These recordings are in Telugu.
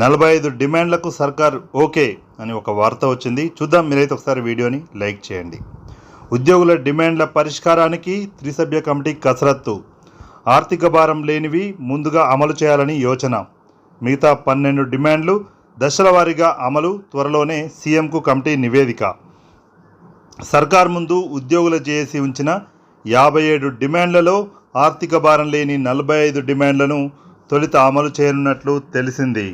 నలభై ఐదు డిమాండ్లకు సర్కార్ ఓకే అని ఒక వార్త వచ్చింది. చూద్దాం మీరైతే ఒకసారి వీడియోని లైక్ చేయండి. ఉద్యోగుల డిమాండ్ల పరిష్కారానికి త్రిసభ్య కమిటీ కసరత్తు. ఆర్థిక భారం లేనివి ముందుగా అమలు చేయాలని యోచన. మిగతా పన్నెండు డిమాండ్లు దశల వారీగా అమలు త్వరలోనే సీఎంకు కమిటీ నివేదిక. సర్కార్ ముందు ఉద్యోగుల జేఏసీ ఉంచిన యాభై ఏడు డిమాండ్లలో ఆర్థిక భారం లేని నలభై ఐదు డిమాండ్లను తొలుత అమలు చేయనున్నట్లు తెలిసింది.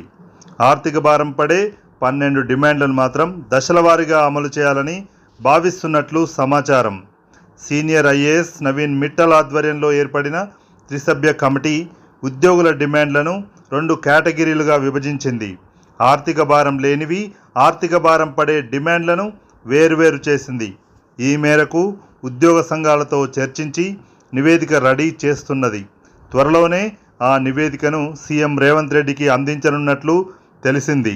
ఆర్థిక భారం పడే పన్నెండు డిమాండ్లను మాత్రం దశల వారీగా అమలు చేయాలని భావిస్తున్నట్లు సమాచారం. సీనియర్ ఐఏఎస్ నవీన్ మిట్టల్ ఆధ్వర్యంలో ఏర్పడిన త్రిసభ్య కమిటీ ఉద్యోగుల డిమాండ్లను రెండు కేటగిరీలుగా విభజించింది. ఆర్థిక భారం లేనివి ఆర్థిక భారం పడే డిమాండ్లను వేరువేరు చేసింది. ఈ మేరకు ఉద్యోగ సంఘాలతో చర్చించి నివేదిక రెడీ చేస్తున్నది. త్వరలోనే ఆ నివేదికను సీఎం రేవంత్ రెడ్డికి అందించనున్నట్లు తెలిసింది.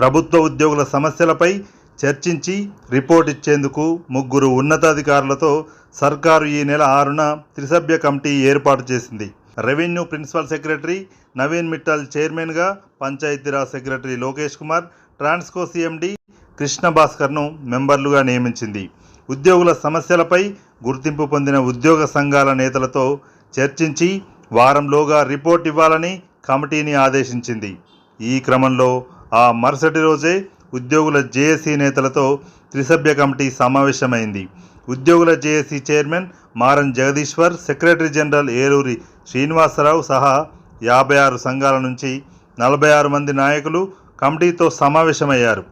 ప్రభుత్వ ఉద్యోగుల సమస్యలపై చర్చించి రిపోర్ట్ ఇచ్చేందుకు ముగ్గురు ఉన్నతాధికారులతో సర్కారు ఈ నెల ఆరున త్రిసభ్య కమిటీ ఏర్పాటు చేసింది. Revenue principal secretary Naveen Mittal చైర్మన్గా పంచాయతీరాజ్ సెక్రటరీ లోకేష్ కుమార్ ట్రాన్స్కో సీఎండి కృష్ణ భాస్కర్ను మెంబర్లుగా నియమించింది. ఉద్యోగుల సమస్యలపై గుర్తింపు పొందిన ఉద్యోగ సంఘాల నేతలతో చర్చించి వారంలోగా రిపోర్ట్ ఇవ్వాలని కమిటీని ఆదేశించింది. ఈ క్రమంలో ఆ మరుసటి రోజే ఉద్యోగుల జేఏసీ నేతలతో త్రిసభ్య కమిటీ సమావేశమైంది. ఉద్యోగుల JAC chairman Maran Jagadishwar secretary general Eluri Srinivasa Rao సహా యాభై ఆరు సంఘాల నుంచి నలభై ఆరు మంది నాయకులు కమిటీతో సమావేశమయ్యారు.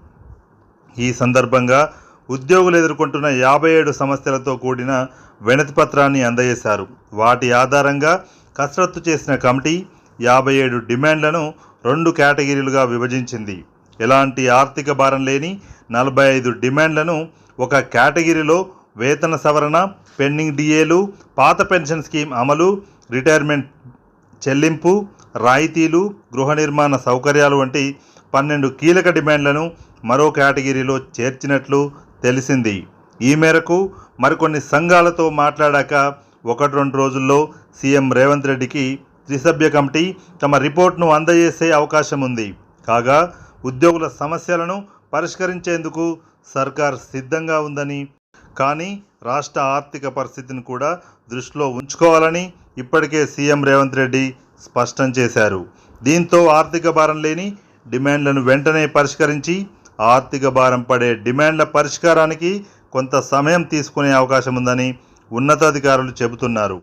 ఈ సందర్భంగా ఉద్యోగులు ఎదుర్కొంటున్న యాభై ఏడు సమస్యలతో కూడిన వినతి పత్రాన్ని అందజేశారు. వాటి ఆధారంగా కసరత్తు చేసిన కమిటీ యాభై ఏడు డిమాండ్లను రెండు కేటగిరీలుగా విభజించింది. ఎలాంటి ఆర్థిక భారం లేని నలభై ఐదు డిమాండ్లను ఒక కేటగిరీలో వేతన సవరణ పెండింగ్ డిఏలు పాత పెన్షన్ స్కీమ్ అమలు రిటైర్మెంట్ చెల్లింపు రాయితీలు గృహ నిర్మాణ సౌకర్యాలు వంటి పన్నెండు కీలక డిమాండ్లను మరో కేటగిరీలో చేర్చినట్లు తెలిసింది. ఈ మేరకు మరికొన్ని సంఘాలతో మాట్లాడాక ఒకటి రెండు రోజుల్లో సీఎం రేవంత్ రెడ్డికి త్రిసభ్య కమిటీ తమ రిపోర్ట్ను అందజేసే అవకాశం ఉంది. కాగా ఉద్యోగుల సమస్యలను పరిష్కరించేందుకు సర్కార్ సిద్ధంగా ఉందని కానీ రాష్ట్ర ఆర్థిక పరిస్థితిని కూడా దృష్టిలో ఉంచుకోవాలని ఇప్పటికే సీఎం రేవంత్ రెడ్డి స్పష్టం చేశారు. దీంతో ఆర్థిక భారం లేని డిమాండ్లను వెంటనే పరిష్కరించి ఆర్థిక భారం పడే డిమాండ్ల పరిష్కారానికి కొంత సమయం తీసుకునే అవకాశం ఉందని ఉన్నతాధికారులు చెబుతున్నారు.